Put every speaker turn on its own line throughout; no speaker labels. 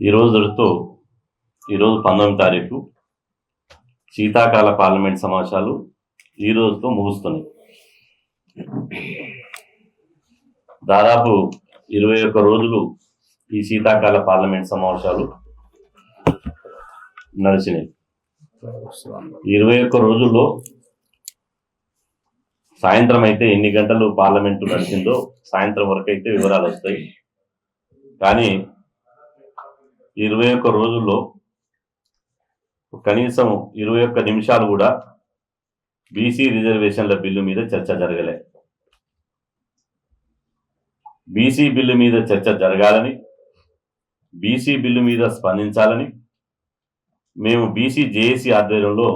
ఈ రోజుతో ఈరోజు పంతొమ్మిది తారీఖు శీతాకాల పార్లమెంట్ సమావేశాలు ఈ రోజుతో ముగుస్తున్నాయి. దాదాపు ఇరవై ఒక్క రోజులు ఈ శీతాకాల పార్లమెంట్ సమావేశాలు నడిచినాయి. ఇరవై ఒక్క రోజుల్లో సాయంత్రం అయితే ఎన్ని గంటలు పార్లమెంటు నడిచిందో సాయంత్రం వరకు అయితే వివరాలు వస్తాయి. కానీ ఇరవై ఒక్క రోజుల్లో కనీసం ఇరవై ఒక్క నిమిషాలు కూడా బీసీ రిజర్వేషన్ల బిల్లు మీద చర్చ జరగలే. బీసీ బిల్లు మీద చర్చ జరగాలని బీసీ బిల్లు మీద స్పందించాలని మేము బీసీ జేఏసీ ఆధ్వర్యంలో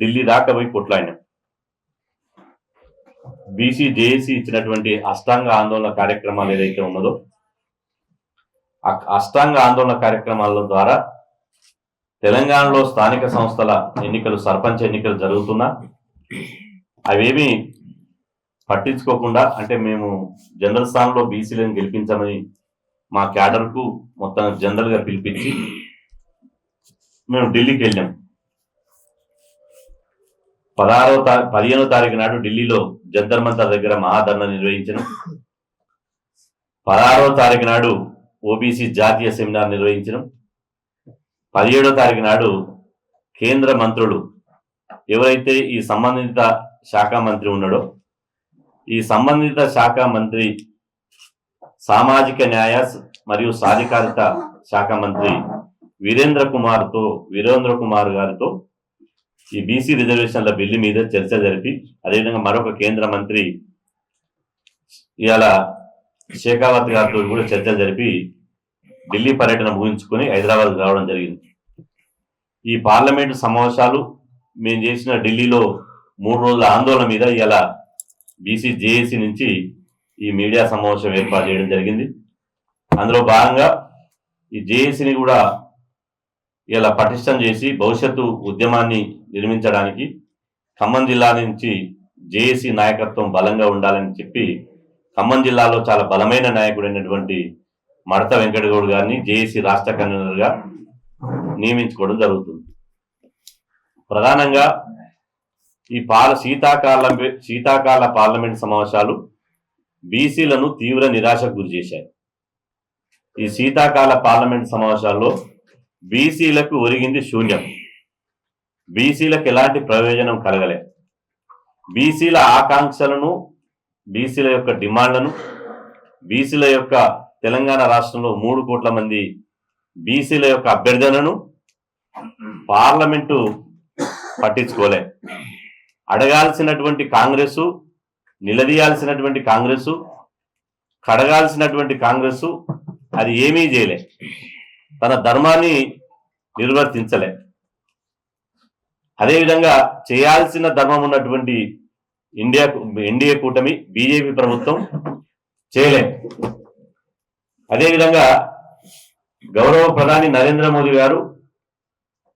ఢిల్లీ దాకా పోయి కొట్లాడినాం. బీసీ జేఏసీ ఇచ్చినటువంటి అష్టాంగ ఆందోళన కార్యక్రమాలు ఏదైతే ఉన్నదో అష్టాంగ ఆందోళన కార్యక్రమాల ద్వారా తెలంగాణలో స్థానిక సంస్థల ఎన్నికలు సర్పంచ్ ఎన్నికలు జరుగుతున్నా అవేమి పట్టించుకోకుండా అంటే మేము జనరల్ స్థానంలో బీసీలను గెలిపించమని మా క్యాడర్కు మొత్తం జనరల్గా పిలిపించి మేము ఢిల్లీకి వెళ్ళాం. పదహారవ తా పదిహేనో తారీఖు నాడు ఢిల్లీలో జంతర్ మంతర్ దగ్గర మహాధర్ణ నిర్వహించను. పదహారవ తారీఖు నాడు ఓబీసీ జాతీయ సెమినార్ నిర్వహించడం పదిహేడో తారీఖు నాడు కేంద్ర మంత్రులు ఎవరైతే ఈ సంబంధిత శాఖ మంత్రి ఉన్నాడో ఈ సంబంధిత శాఖ మంత్రి సామాజిక న్యాయ మరియు సాధికారిత శాఖ మంత్రి వీరేంద్ర కుమార్తో వీరేంద్ర కుమార్ గారితో ఈ బీసీ రిజర్వేషన్ల బిల్లు మీద చర్చ జరిపి అదేవిధంగా మరొక కేంద్ర మంత్రి ఇవాళ శేఖావత్ గారితో కూడా చర్చలు జరిపి ఢిల్లీ పర్యటన ముగించుకొని హైదరాబాద్ రావడం జరిగింది. ఈ పార్లమెంటు సమావేశాలు మేము చేసిన ఢిల్లీలో మూడు రోజుల ఆందోళన మీద ఇలా బీసీ జేఏసీ నుంచి ఈ మీడియా సమావేశం ఏర్పాటు చేయడం జరిగింది. అందులో భాగంగా ఈ జేఏసీని కూడా ఇలా పటిష్టం చేసి భవిష్యత్తు ఉద్యమాన్ని నిర్మించడానికి ఖమ్మం జిల్లా నుంచి జేఏసీ నాయకత్వం బలంగా ఉండాలని చెప్పి ఖమ్మం జిల్లాలో చాలా బలమైన నాయకుడైనటువంటి మడత వెంకటగౌడ్ గారిని జేఏసీ రాష్ట్ర కన్వీనర్గా నియమించుకోవడం జరుగుతుంది. ప్రధానంగా ఈ పాల శీతాకాల శీతాకాల పార్లమెంట్ సమావేశాలు బీసీలను తీవ్ర నిరాశకు గురి చేశాయి. ఈ శీతాకాల పార్లమెంట్ సమావేశాల్లో బీసీలకు ఒరిగింది శూన్యం. బీసీలకు ఎలాంటి ప్రయోజనం కలగలే. బీసీల ఆకాంక్షలను బీసీల యొక్క డిమాండ్లను బీసీల యొక్క తెలంగాణ రాష్ట్రంలో మూడు కోట్ల మంది బీసీల యొక్క అభ్యర్థనను పార్లమెంటు పట్టించుకోలే. అడగాల్సినటువంటి కాంగ్రెసు నిలదీయాల్సినటువంటి కాంగ్రెసు కడగాల్సినటువంటి కాంగ్రెసు అది ఏమీ చేయలే. తన ధర్మాన్ని నిర్వర్తించలే. అదేవిధంగా చేయాల్సిన ధర్మం ఉన్నటువంటి ఇండియా ఎన్డీఏ కూటమి బీజేపీ ప్రభుత్వం చేయలేదు. అదేవిధంగా గౌరవ ప్రధాని నరేంద్ర మోదీ గారు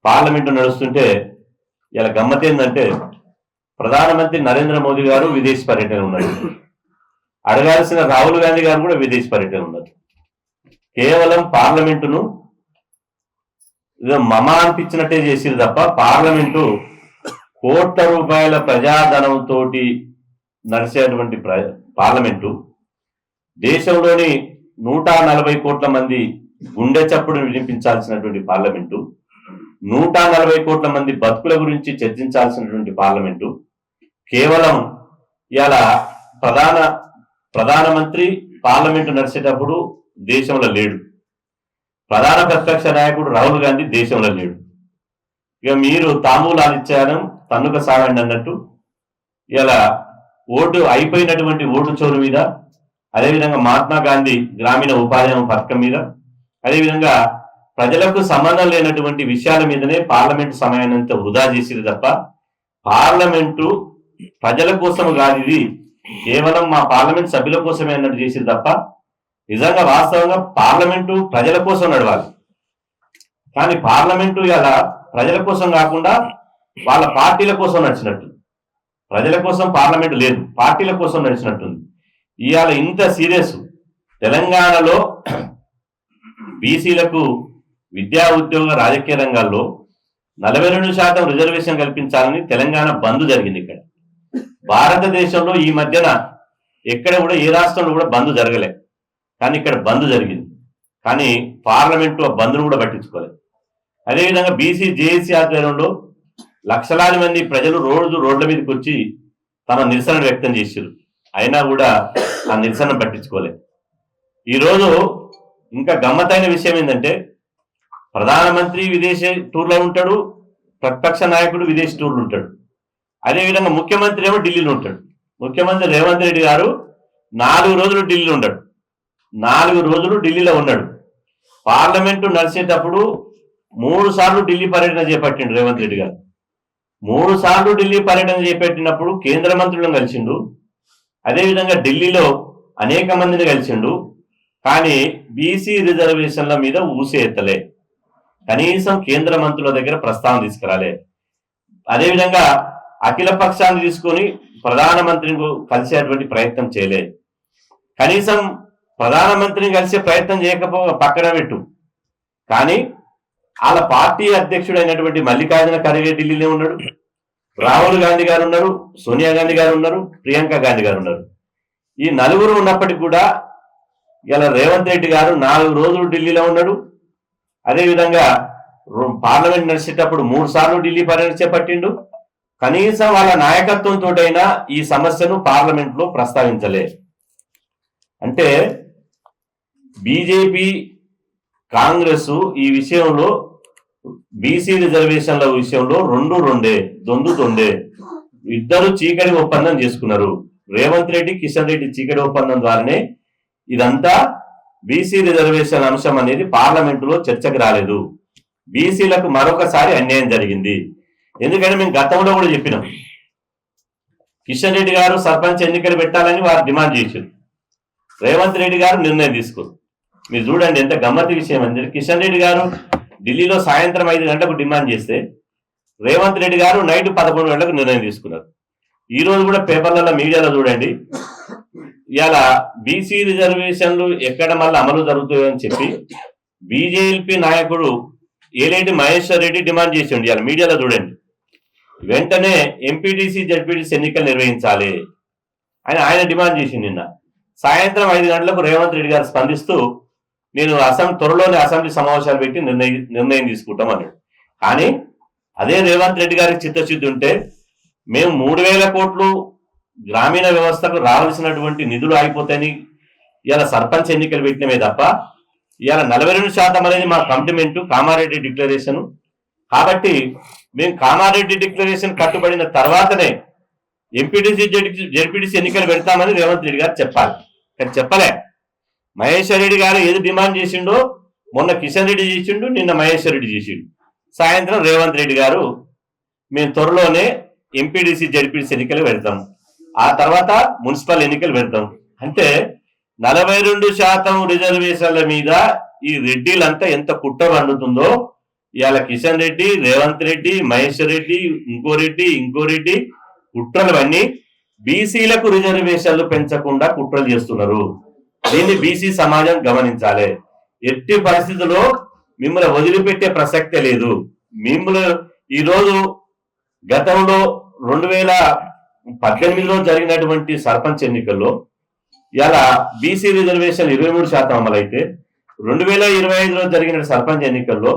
పార్లమెంటు నడుస్తుంటే ఇలా గమ్మతేందంటే ఏంటంటే ప్రధానమంత్రి నరేంద్ర మోదీ గారు విదేశీ పర్యటన ఉన్నారు అడగాల్సిన రాహుల్ గాంధీ గారు కూడా విదేశీ పర్యటన ఉన్నారు కేవలం పార్లమెంటును మమ అనిపించినట్టే చేసిరు తప్ప పార్లమెంటు కోట్ల రూపాయల ప్రజాధనంతో నడిచేటువంటి ప్ర పార్లమెంటు దేశంలోని నూట నలభై కోట్ల మంది గుండె చప్పుడు వినిపించాల్సినటువంటి పార్లమెంటు నూట నలభై కోట్ల మంది బతుకుల గురించి చర్చించాల్సినటువంటి పార్లమెంటు కేవలం ఇలా ప్రధాన ప్రధానమంత్రి పార్లమెంటు నడిచేటప్పుడు దేశంలో లేడు. ప్రధాన ప్రతిపక్ష నాయకుడు రాహుల్ గాంధీ దేశంలో లేడు. ఇక మీరు తాంబూలాలు ఇచ్చారు తన్నుక సాగండి అన్నట్టు ఇలా ఓటు అయిపోయినటువంటి ఓటు చోరు మీద అదేవిధంగా మహాత్మా గాంధీ గ్రామీణ ఉపాధి పథకం మీద అదేవిధంగా ప్రజలకు సంబంధం లేనటువంటి విషయాల మీదనే పార్లమెంటు సమయాన్నంతా వృధా చేసేది తప్ప పార్లమెంటు ప్రజల కోసం కాదు ఇది. కేవలం మా పార్లమెంట్ సభ్యుల కోసమే అన్నట్టు చేసేది తప్ప నిజంగా వాస్తవంగా పార్లమెంటు ప్రజల కోసం నడవాలి. కానీ పార్లమెంటు ఇలా ప్రజల కోసం కాకుండా వాళ్ళ పార్టీల కోసం నడిచినట్టు ప్రజల కోసం పార్లమెంట్ లేదు పార్టీల కోసం నడిచినట్టుంది. ఇవాళ ఇంత సీరియస్ తెలంగాణలో బీసీలకు విద్యా ఉద్యోగ రాజకీయ రంగాల్లో నలభై రెండు శాతం రిజర్వేషన్ కల్పించాలని తెలంగాణ బంద్ జరిగింది ఇక్కడ. భారతదేశంలో ఈ మధ్యన ఎక్కడ కూడా ఏ రాష్ట్రంలో కూడా బంద్ జరగలే. కానీ ఇక్కడ బంద్ జరిగింది. కానీ పార్లమెంటు ఆ బంద్ను కూడా పట్టించుకోలేదు అదేవిధంగా బీసీ జేఏసీ ఆధ్వర్యంలో లక్షలాది మంది ప్రజలు రోజు రోడ్ల మీదకి వచ్చి తన నిరసన వ్యక్తం చేశారు అయినా కూడా ఆ నిరసన పట్టించుకోలేదు ఈరోజు ఇంకా గమ్మతైన విషయం ఏంటంటే ప్రధానమంత్రి విదేశీ టూర్లో ఉంటాడు ప్రతిపక్ష నాయకుడు విదేశీ టూర్లు ఉంటాడు. అదేవిధంగా ముఖ్యమంత్రి ఏమో ఢిల్లీలో ఉంటాడు. ముఖ్యమంత్రి రేవంత్ రెడ్డి గారు నాలుగు రోజులు ఢిల్లీలో ఉంటాడు నాలుగు రోజులు ఢిల్లీలో ఉన్నాడు. పార్లమెంటు నడిచేటప్పుడు మూడు సార్లు ఢిల్లీ పర్యటన చేపట్టిండు రేవంత్ రెడ్డి గారు. మూడు సార్లు ఢిల్లీ పర్యటన చేపట్టినప్పుడు కేంద్ర మంత్రులను కలిసిండు. అదేవిధంగా ఢిల్లీలో అనేక మందిని కలిసిండు. కానీ బీసీ రిజర్వేషన్ల మీద ఊసే ఎత్తలే. కనీసం కేంద్ర మంత్రుల దగ్గర ప్రస్తావన తీసుకురాలే. అదేవిధంగా అఖిల పక్షాన్ని తీసుకొని ప్రధానమంత్రిని కలిసేటువంటి ప్రయత్నం చేయలే. కనీసం ప్రధానమంత్రిని కలిసే ప్రయత్నం చేయకపో పక్కన పెట్టు. కానీ వాళ్ళ పార్టీ అధ్యక్షుడైనటువంటి మల్లికార్జున ఖర్గే ఢిల్లీలో ఉన్నాడు. రాహుల్ గాంధీ గారు ఉన్నారు సోనియా గాంధీ గారు ఉన్నారు ప్రియాంక గాంధీ గారు ఉన్నారు. ఈ నలుగురు ఉన్నప్పటికీ కూడా ఇలా రేవంత్ రెడ్డి గారు నాలుగు రోజులు ఢిల్లీలో ఉన్నాడు. అదేవిధంగా పార్లమెంట్ నడిచేటప్పుడు మూడు సార్లు ఢిల్లీ పర్యటన చేపట్టిండు. కనీసం వాళ్ళ నాయకత్వంతో ఈ సమస్యను పార్లమెంట్లో ప్రస్తావించలే. అంటే బీజేపీ కాంగ్రెస్ ఈ విషయంలో బీసీ రిజర్వేషన్ల విషయంలో రెండు రెండే దొందు తొండే ఇద్దరు చీకటి ఒప్పందం చేసుకున్నారు. రేవంత్ రెడ్డి కిషన్ రెడ్డి చీకటి ఒప్పందం ద్వారానే ఇదంతా బీసీ రిజర్వేషన్ అంశం అనేది పార్లమెంటులో చర్చకు రాలేదు. బీసీలకు మరొకసారి అన్యాయం జరిగింది. ఎందుకంటే మేము గతంలో కూడా చెప్పినాం. కిషన్ రెడ్డి గారు సర్పంచ్ ఎన్నికలు పెట్టాలని వారు డిమాండ్ చేశారు. రేవంత్ రెడ్డి గారు నిర్ణయం తీసుకున్నారు మీరు చూడండి ఎంత గమ్మతి విషయం అంటే కిషన్ రెడ్డి గారు ఢిల్లీలో సాయంత్రం ఐదు గంటలకు డిమాండ్ చేస్తే రేవంత్ రెడ్డి గారు నైట్ పదకొండు గంటలకు నిర్ణయం తీసుకున్నారు. ఈ రోజు కూడా పేపర్లలో మీడియాలో చూడండి ఇవాళ బీసీ రిజర్వేషన్లు ఎక్కడ మళ్ళీ అమలు జరుగుతాయని చెప్పి బీజేపీ నాయకుడు ఏలేటి మహేశ్వర్ రెడ్డి డిమాండ్ చేసిండు. ఇవాళ మీడియాలో చూడండి వెంటనే ఎంపీటీసీ జడ్పీటీసీ ఎన్నికలు నిర్వహించాలి అని ఆయన డిమాండ్ చేసిండు నిన్న. సాయంత్రం ఐదు గంటలకు రేవంత్ రెడ్డి గారు స్పందిస్తూ నేను అసెంబ్లీ త్వరలోనే అసెంబ్లీ సమావేశాలు పెట్టి నిర్ణయం నిర్ణయం తీసుకుంటాం అన్నాడు. కానీ అదే రేవంత్ రెడ్డి గారికి చిత్తశుద్ధి ఉంటే మేము మూడు వేల కోట్లు గ్రామీణ వ్యవస్థకు రావాల్సినటువంటి నిధులు ఆగిపోతాయని ఇలా సర్పంచ్ ఎన్నికలు పెట్టినమే తప్ప ఇలా నలభై రెండు శాతం అనేది మా కంప్లిమెంట్ కామారెడ్డి డిక్లరేషన్. కాబట్టి మేము కామారెడ్డి డిక్లరేషన్ కట్టుబడిన తర్వాతనే ఎంపీటీసీ జెడ్పీటీసీ ఎన్నికలు పెడతామని రేవంత్ రెడ్డి గారు చెప్పాలి. కానీ చెప్పలే. మహేశ్వర్ రెడ్డి గారు ఏది డిమాండ్ చేసిండో మొన్న కిషన్ రెడ్డి చేసిండు నిన్న మహేశ్వర్ రెడ్డి చేసిండు. సాయంత్రం రేవంత్ రెడ్డి గారు మేము త్వరలోనే ఎంపీడీసీ జడ్పీడీసీ ఎన్నికలు పెడతాం. ఆ తర్వాత మున్సిపల్ ఎన్నికలు పెడతాం. అంటే నలభై రెండు శాతం రిజర్వేషన్ల మీద ఈ రెడ్డిలంతా ఎంత కుట్ర పండుతుందో ఇవాళ కిషన్ రెడ్డి రేవంత్ రెడ్డి మహేశ్వర్ రెడ్డి ఇంకో రెడ్డి ఇంకో రెడ్డి కుట్రలు అన్నీ బీసీలకు రిజర్వేషన్లు పెంచకుండా కుట్రలు చేస్తున్నారు. దీన్ని బీసీ సమాజం గమనించాలి. ఎట్టి పరిస్థితుల్లో మిమ్మల్ని వదిలిపెట్టే ప్రసక్తే లేదు. మిమ్మల్ని ఈరోజు గతంలో రెండు వేల పద్దెనిమిదిలో జరిగినటువంటి సర్పంచ్ ఎన్నికల్లో ఇలా బీసీ రిజర్వేషన్ ఇరవై మూడు శాతం అమలైతే రెండు వేల ఇరవై ఐదులో జరిగిన సర్పంచ్ ఎన్నికల్లో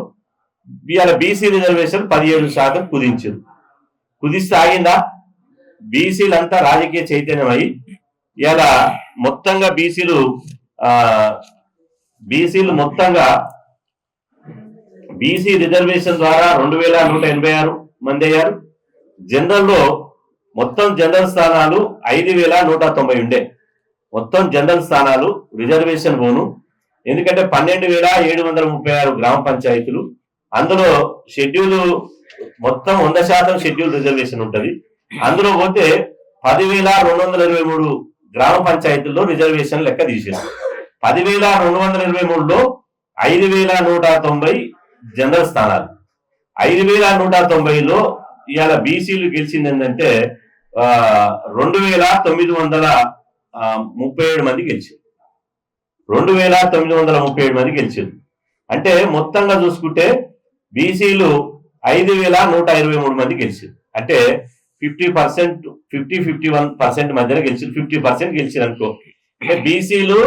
ఇవాళ బీసీ రిజర్వేషన్ పదిహేడు శాతం కుదించింది. కుదిస్తే ఆగిందా? బీసీలంతా రాజకీయ చైతన్యం అయి ఇలా మొత్తంగా బీసీలు బీసీలు మొత్తంగా బీసీ రిజర్వేషన్ ద్వారా రెండు వేల నూట ఎనభై ఆరు మంది అయ్యారు. జనరల్లో మొత్తం జనరల్ స్థానాలు ఐదు వేల నూట తొంభై ఉండే. మొత్తం జనరల్ స్థానాలు రిజర్వేషన్ పోను. ఎందుకంటే పన్నెండు వేల ఏడు వందల ముప్పై ఆరు గ్రామ పంచాయతీలు. అందులో షెడ్యూల్ మొత్తం వంద శాతం షెడ్యూల్ రిజర్వేషన్ ఉంటుంది. అందులో పోతే పదివేల రెండు వందల ఇరవై మూడు గ్రామ పంచాయతీల్లో రిజర్వేషన్ లెక్క తీసేది పదివేల రెండు వందల ఇరవై మూడులో ఐదు వేల నూట తొంభై జనరల్ స్థానాలు. ఐదు వేల నూట తొంభైలో ఇవాళ బీసీలు గెలిచింది ఏంటంటే ఆ, రెండు వేల తొమ్మిది వందల ముప్పై ఏడు మంది గెలిచారు. రెండు వేల తొమ్మిది వందల ముప్పై ఏడు మంది గెలిచారు. అంటే మొత్తంగా చూసుకుంటే బీసీలు ఐదు వేల నూట ఇరవై మూడు మంది గెలిచారు. అంటే fifty percent fifty fifty one percent మధ్యన గెలిచారు. ఫిఫ్టీ పర్సెంట్ గెలిచారు అనుకో అంటే బీసీలు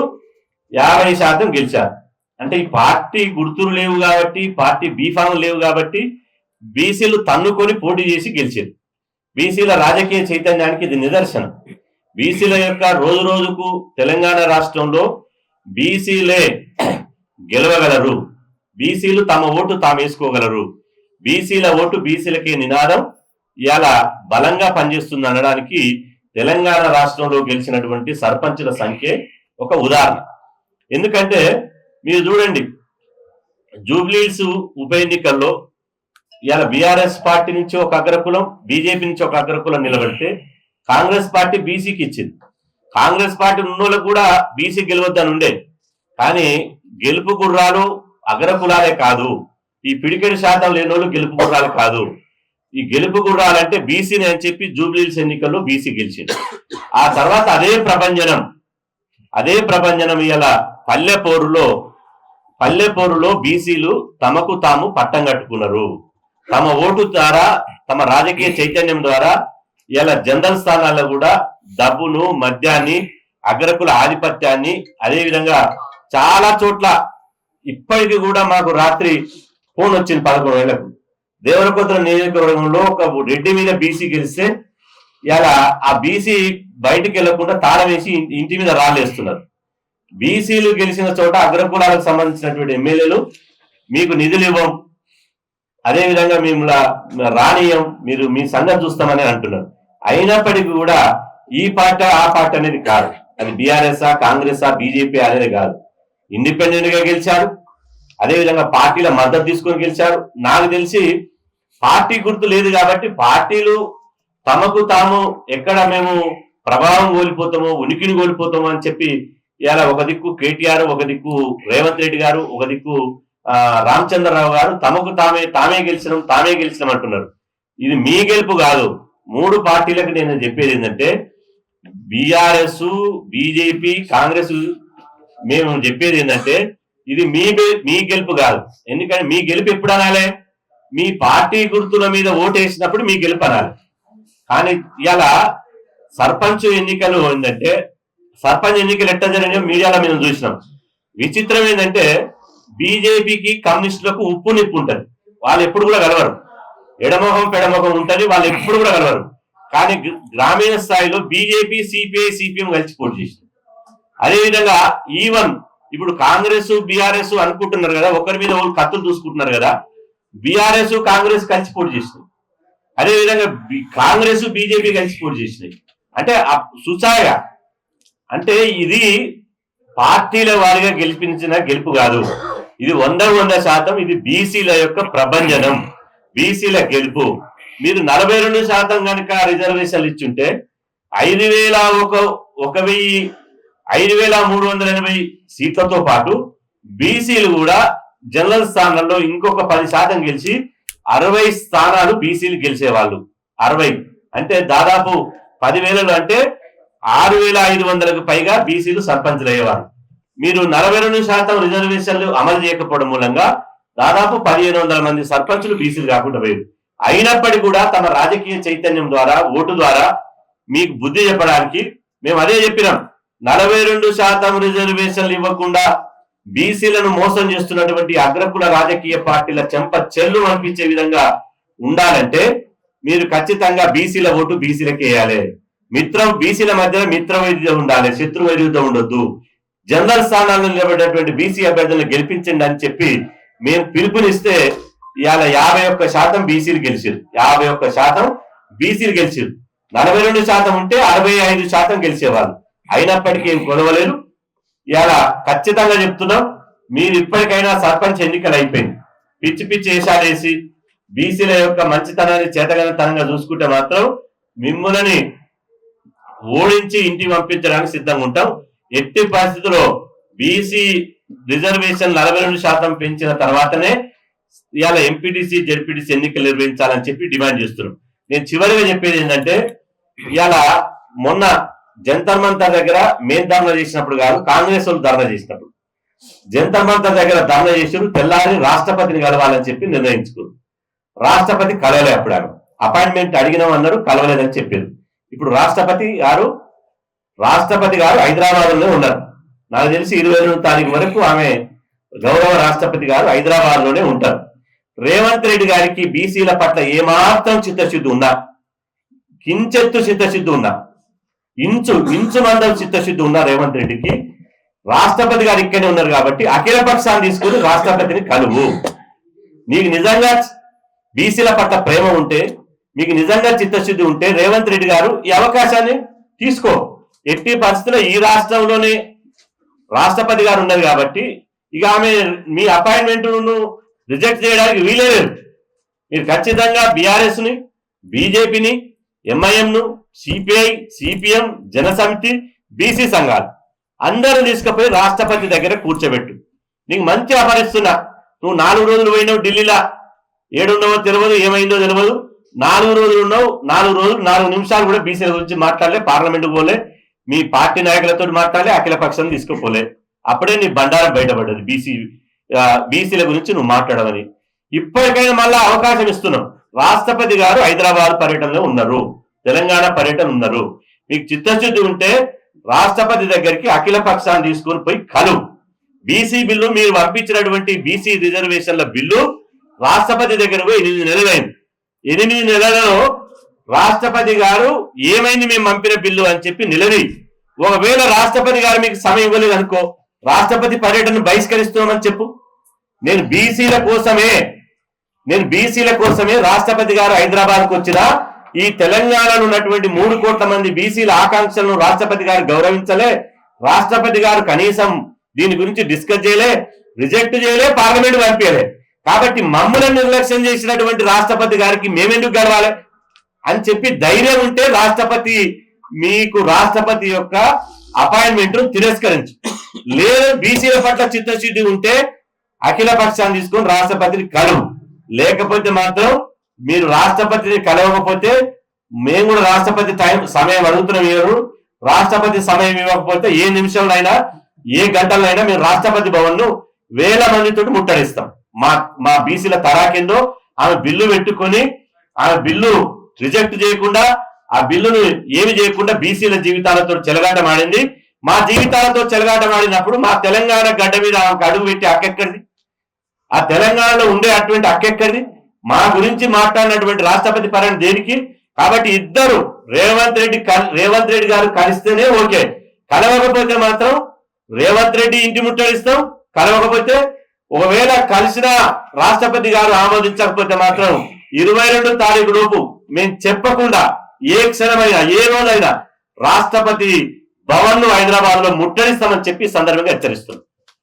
యాభై శాతం గెలిచారు. అంటే ఈ పార్టీ గుర్తులు లేవు కాబట్టి పార్టీ బీఫామ్ లేవు కాబట్టి బీసీలు తన్నుకొని పోటీ చేసి గెలిచారు. బీసీల రాజకీయ చైతన్యానికి ఇది నిదర్శనం. బీసీల యొక్క రోజు రోజుకు తెలంగాణ రాష్ట్రంలో బీసీలే గెలవగలరు. బీసీలు తమ ఓటు తాము వేసుకోగలరు. బీసీల ఓటు బీసీలకే నినాదం. ఇవాళ బలంగా పనిచేస్తుంది అనడానికి తెలంగాణ రాష్ట్రంలో గెలిచినటువంటి సర్పంచుల సంఖ్య ఒక ఉదాహరణ. ఎందుకంటే మీరు చూడండి జూబ్లీస్ ఉప ఎన్నికల్లో ఇవాళ బీఆర్ఎస్ పార్టీ నుంచి ఒక అగ్రకులం బీజేపీ నుంచి ఒక అగ్రకులం నిలబడితే కాంగ్రెస్ పార్టీ బీసీకి ఇచ్చింది. కాంగ్రెస్ పార్టీ ఉన్న కూడా బీసీ గెలవద్దని ఉండే. కానీ గెలుపు గుర్రాలు అగ్రకులాలే కాదు. ఈ పిడికెడు శాతం లేని వాళ్ళు గెలుపు గుర్రాలు కాదు. ఈ గెలుపు గుర్రాలంటే బీసీని అని చెప్పి జూబ్లీస్ ఎన్నికల్లో బీసీ గెలిచింది ఆ తర్వాత అదే ప్రభంజనం. అదే ప్రభంజనం ఇలా పల్లెపోరులో పల్లెపోరులో బీసీలు తమకు తాము పట్టం కట్టుకున్నారు. తమ ఓటు ద్వారా తమ రాజకీయ చైతన్యం ద్వారా ఇలా జనరల్ స్థానాల్లో కూడా డబ్బును మద్యాన్ని అగ్రకుల ఆధిపత్యాన్ని అదే విధంగా చాలా చోట్ల ఇప్పటికి కూడా మాకు రాత్రి ఫోన్ వచ్చింది పదకొండు వేలకు దేవరకొద్ర నియోజకవర్గంలో ఒక రెడ్డి మీద బీసీ గెలిస్తే ఇలా ఆ బీసీ బయటికి వెళ్ళకుండా తాళం వేసి ఇంటి మీద రాళ్ళేస్తున్నారు బీసీలు గెలిచిన చోట అగ్రకులాలకు సంబంధించినటువంటి ఎమ్మెల్యేలు మీకు నిధులు ఇవ్వం అదేవిధంగా మేము రానియం మీరు మీ సంగతి చూస్తామని అంటున్నారు. అయినప్పటికీ కూడా ఈ పార్టీ ఆ పార్టీ అనేది కాదు. అది బీఆర్ఎస్ కాంగ్రెస్ బీజేపీ అనేది కాదు. ఇండిపెండెంట్గా గెలిచారు. అదే విధంగా పార్టీల మద్దతు తీసుకొని గెలిచారు. నాకు తెలిసి పార్టీ గుర్తు లేదు కాబట్టి పార్టీలు తమకు తాము ఎక్కడ మేము ప్రభావం కోల్పోతామో ఉనికిని కోల్పోతామో అని చెప్పి ఇలా ఒక దిక్కు కేటీఆర్ ఒక దిక్కు రేవంత్ రెడ్డి గారు ఒక దిక్కు రామచంద్రరావు గారు తమకు తామే తామే గెలిచినాం తామే గెలిచినాం అంటున్నారు. ఇది మీ గెలుపు కాదు. మూడు పార్టీలకు నేను చెప్పేది ఏంటంటే బీఆర్ఎస్ బీజేపీ కాంగ్రెస్ మేము చెప్పేది ఏంటంటే ఇది మీ మీ గెలుపు కాదు. ఎందుకంటే మీ గెలుపు ఎప్పుడు అనాలి? మీ పార్టీ గుర్తుల మీద ఓటేసినప్పుడు మీ గెలుపు అనాలి. కానీ ఇలా సర్పంచ్ ఎన్నికలు ఏంటంటే సర్పంచ్ ఎన్నికలు ఎట్ట జరిగినాయో మీడియాలో మేము చూసినాం. విచిత్రం ఏంటంటే బీజేపీకి కమ్యూనిస్టులకు ఉప్పు నిప్పు ఉంటుంది. వాళ్ళు ఎప్పుడు కూడా కలవరు. ఎడమొహం పెడమొహం ఉంటుంది వాళ్ళు ఎప్పుడు కూడా కలవరు. కానీ గ్రామీణ స్థాయిలో బీజేపీ సిపిఐ సిపిఎం కలిసి పోటీ చేసింది. అదేవిధంగా ఈవన్ ఇప్పుడు కాంగ్రెస్ బీఆర్ఎస్ అనుకుంటున్నారు కదా ఒకరి మీద ఒకరు కత్తులు చూసుకుంటున్నారు కదా బీఆర్ఎస్ కాంగ్రెస్ కలిసి పోటీ చేసినాయి అదేవిధంగా కాంగ్రెస్ బీజేపీ కలిసి పోటీ చేసినాయి అంటే ఆ- సుచాయగా అంటే ఇది పార్టీల వారిగా గెలిపించిన గెలుపు కాదు. ఇది వంద వంద శాతం ఇది బీసీల యొక్క ప్రభంజనం బీసీల గెలుపు. మీరు నలభై రెండు శాతం కనుక రిజర్వేషన్లు ఇచ్చుంటే ఐదు వేల ఒక ఒక వెయ్యి ఐదు వేల మూడు వందల ఎనభై సీట్లతో పాటు బీసీలు కూడా జనరల్ స్థానాల్లో ఇంకొక పది శాతం గెలిచి అరవై స్థానాలు బీసీలు గెలిచేవాళ్ళు. అరవై. అంటే దాదాపు పదివేలలో అంటే ఆరు వేల ఐదు వందలకు పైగా బీసీలు సర్పంచులు అయ్యేవారు మీరు నలభై రెండు శాతం రిజర్వేషన్లు అమలు చేయకపోవడం మూలంగా దాదాపు పదిహేను వందల మంది సర్పంచులు బీసీలు కాకుండా పోయారు. అయినప్పటికీ కూడా తమ రాజకీయ చైతన్యం ద్వారా ఓటు ద్వారా మీకు బుద్ధి చెప్పడానికి మేము అదే చెప్పినాం. నలభై రెండు శాతం రిజర్వేషన్లు ఇవ్వకుండా బీసీలను మోసం చేస్తున్నటువంటి అగ్రకుల రాజకీయ పార్టీల చెంప చెల్లు అనిపించే విధంగా ఉండాలంటే మీరు ఖచ్చితంగా బీసీల ఓటు బీసీలకి వేయాలి. మిత్రం బీసీల మధ్యన మిత్ర వైద్యం ఉండాలి శత్రు వైద్యుద్ధం ఉండొద్దు. జనరల్ స్థానాల్లో నిలబడేటువంటి బీసీ అభ్యర్థులను గెలిపించండి అని చెప్పి మేము పిలుపునిస్తే ఇవాళ యాభై ఒక్క శాతం బీసీలు గెలిచారు యాభై ఒక్క శాతం బీసీలు గెలిచారు నలభై రెండు శాతం ఉంటే అరవై ఐదు శాతం గెలిచేవాళ్ళు. అయినప్పటికీ కొలవలేదు ఇలా ఖచ్చితంగా చెప్తున్నాం మీరు ఇప్పటికైనా సర్పంచ్ ఎన్నికలు అయిపోయింది. పిచ్చి పిచ్చి వేసాడేసి బీసీల యొక్క మంచితనాన్ని చేతగలతనంగా చూసుకుంటే మాత్రం మిమ్మల్ని ఓడించి ఇంటికి పంపించడానికి సిద్ధంగా ఉంటాం. ఎట్టి పరిస్థితుల్లో బీసీ రిజర్వేషన్ నలభై రెండు శాతం పెంచిన తర్వాతనే ఇవాళ ఎంపీటీసీ జెడ్పీటీసీ ఎన్నికలు నిర్వహించాలని చెప్పి డిమాండ్ చేస్తున్నాం. నేను చివరిగా చెప్పేది ఏంటంటే ఇవాళ మొన్న జంతర్ మంతర్ దగ్గర మేము ధర్నా చేసినప్పుడు కాదు కాంగ్రెస్ వాళ్ళు ధర్నా చేసినప్పుడు. జంతర్ మంతర్ దగ్గర ధర్నా చేసారు తెల్లారి రాష్ట్రపతిని కలవాలని చెప్పి నిర్ణయించుకోరు రాష్ట్రపతి కలవలే అప్పుడు ఆమె. అపాయింట్మెంట్ అడిగినాం అన్నారు కలవలేదని చెప్పారు ఇప్పుడు రాష్ట్రపతి గారు రాష్ట్రపతి గారు హైదరాబాద్లోనే ఉన్నారు. నాకు తెలిసి ఇరవై తారీఖు వరకు ఆమె గౌరవ రాష్ట్రపతి గారు హైదరాబాద్లోనే ఉంటారు. రేవంత్ రెడ్డి గారికి బీసీల పట్ల ఏమాత్రం చిత్తశుద్ధి ఉందా కించెత్తు చిత్తశుద్ధి ఉందా ఇంచు ఇంచు మందం చిత్తశుద్ధి ఉన్న రేవంత్ రెడ్డికి రాష్ట్రపతి గారు ఇక్కడే ఉన్నారు కాబట్టి అఖిల పక్షాన్ని తీసుకుని రాష్ట్రపతిని కలువు. నీకు నిజంగా బీసీల పట్ల ప్రేమ ఉంటే మీకు నిజంగా చిత్తశుద్ధి ఉంటే రేవంత్ రెడ్డి గారు ఈ అవకాశాన్ని తీసుకో. ఎట్టి పరిస్థితుల్లో ఈ రాష్ట్రంలోనే రాష్ట్రపతి గారు ఉన్నారు కాబట్టి ఇక ఆమె మీ అపాయింట్మెంట్ రిజెక్ట్ చేయడానికి వీలేదు మీరు ఖచ్చితంగా బీఆర్ఎస్ని బీజేపీని ఎంఐఎంను సిపిఐ సిపిఎం జనసమితి బీసీ సంఘాలు అందరూ తీసుకుపోయి రాష్ట్రపతి దగ్గర కూర్చోబెట్టు. నీకు మంచి అపరిస్తున్నా నువ్వు నాలుగు రోజులు పోయినావు ఢిల్లీలో. ఏడున్నావో తెలియదు ఏమైందో తెలియదు నాలుగు రోజులు ఉన్నావు నాలుగు రోజులు నాలుగు నిమిషాలు కూడా బీసీల గురించి మాట్లాడలే పార్లమెంట్కి పోలే. మీ పార్టీ నాయకులతో మాట్లాడలే అఖిల పక్షం తీసుకుపోలే. అప్పుడే నీ బండారం బయటపడ్డది బీసీ బీసీల గురించి నువ్వు మాట్లాడమని ఇప్పటికైనా మళ్ళీ అవకాశం ఇస్తున్నాం రాష్ట్రపతి గారు హైదరాబాద్ పర్యటనలో ఉన్నారు. తెలంగాణ పర్యటన ఉన్నారు. మీకు చిత్తశుద్ధి ఉంటే రాష్ట్రపతి దగ్గరికి అఖిల పక్షాన్ని తీసుకొని పోయి కలు. బీసీ బిల్లు మీరు పంపించినటువంటి బీసీ రిజర్వేషన్ల బిల్లు రాష్ట్రపతి దగ్గర పోయి ఎనిమిది నెలలైంది. ఎనిమిది నెలలలో రాష్ట్రపతి గారు ఏమైంది మేము పంపిన బిల్లు అని చెప్పి నిలది. ఒకవేళ రాష్ట్రపతి గారు మీకు సమయం ఇవ్వలేదు అనుకో రాష్ట్రపతి పర్యటన బహిష్కరిస్తున్నామని చెప్పు. నేను బీసీల కోసమే నేను బీసీల కోసమే రాష్ట్రపతి గారు హైదరాబాద్కు వచ్చినా ఈ తెలంగాణలో ఉన్నటువంటి మూడు కోట్ల మంది బీసీల ఆకాంక్షలను రాష్ట్రపతి గారు గౌరవించలే. రాష్ట్రపతి గారు కనీసం దీని గురించి డిస్కస్ చేయలే రిజెక్ట్ చేయలే పార్లమెంట్ పంపించలే కాబట్టి మమ్మల్ని నిర్లక్ష్యం చేసినటువంటి రాష్ట్రపతి గారికి మేమెందుకు గడవాలి? అని చెప్పి ధైర్యం ఉంటే రాష్ట్రపతి మీకు రాష్ట్రపతి యొక్క అపాయింట్మెంట్ తిరస్కరించు. లేదు బీసీల పట్ల చిత్తశుద్ధి ఉంటే అఖిల పక్షాన్ని తీసుకొని రాష్ట్రపతిని కలువు. లేకపోతే మాత్రం మీరు రాష్ట్రపతిని కలవకపోతే మేము కూడా రాష్ట్రపతి టైం సమయం అడుగుతున్నాం ఎవరు రాష్ట్రపతి సమయం ఇవ్వకపోతే ఏ నిమిషంలో అయినా ఏ గంటల్లో అయినా మేము రాష్ట్రపతి భవన్ను వేల మందితో ముట్టడిస్తాం. మా మా బీసీల తరాకిందో ఆమె బిల్లు పెట్టుకొని ఆమె బిల్లు రిజెక్ట్ చేయకుండా ఆ బిల్లును ఏమి చేయకుండా బీసీల జీవితాలతో చెలగాటమాడింది మా జీవితాలతో చెలగాటమాడినప్పుడు మా తెలంగాణ గడ్డ మీద ఆమెకు అడుగు పెట్టి అక్కెక్కడిది? ఆ తెలంగాణలో ఉండే అటువంటి అక్కెక్కడిది? మా గురించి మాట్లాడినటువంటి రాష్ట్రపతి పర్యటన దేనికి? కాబట్టి ఇద్దరు రేవంత్ రెడ్డి రేవంత్ రెడ్డి గారు కలిస్తేనే ఓకే. కలవకపోతే మాత్రం రేవంత్ రెడ్డి ఇంటి ముట్టడిస్తాం. కలవకపోతే ఒకవేళ కలిసిన రాష్ట్రపతి గారు ఆమోదించకపోతే మాత్రం ఇరవై రెండు తారీఖు లోపు మేము చెప్పకుండా ఏ క్షణమైనా ఏ రోజైనా రాష్ట్రపతి భవన్ను హైదరాబాద్లో ముట్టడిస్తామని చెప్పి సందర్భంగా హెచ్చరిస్తుంది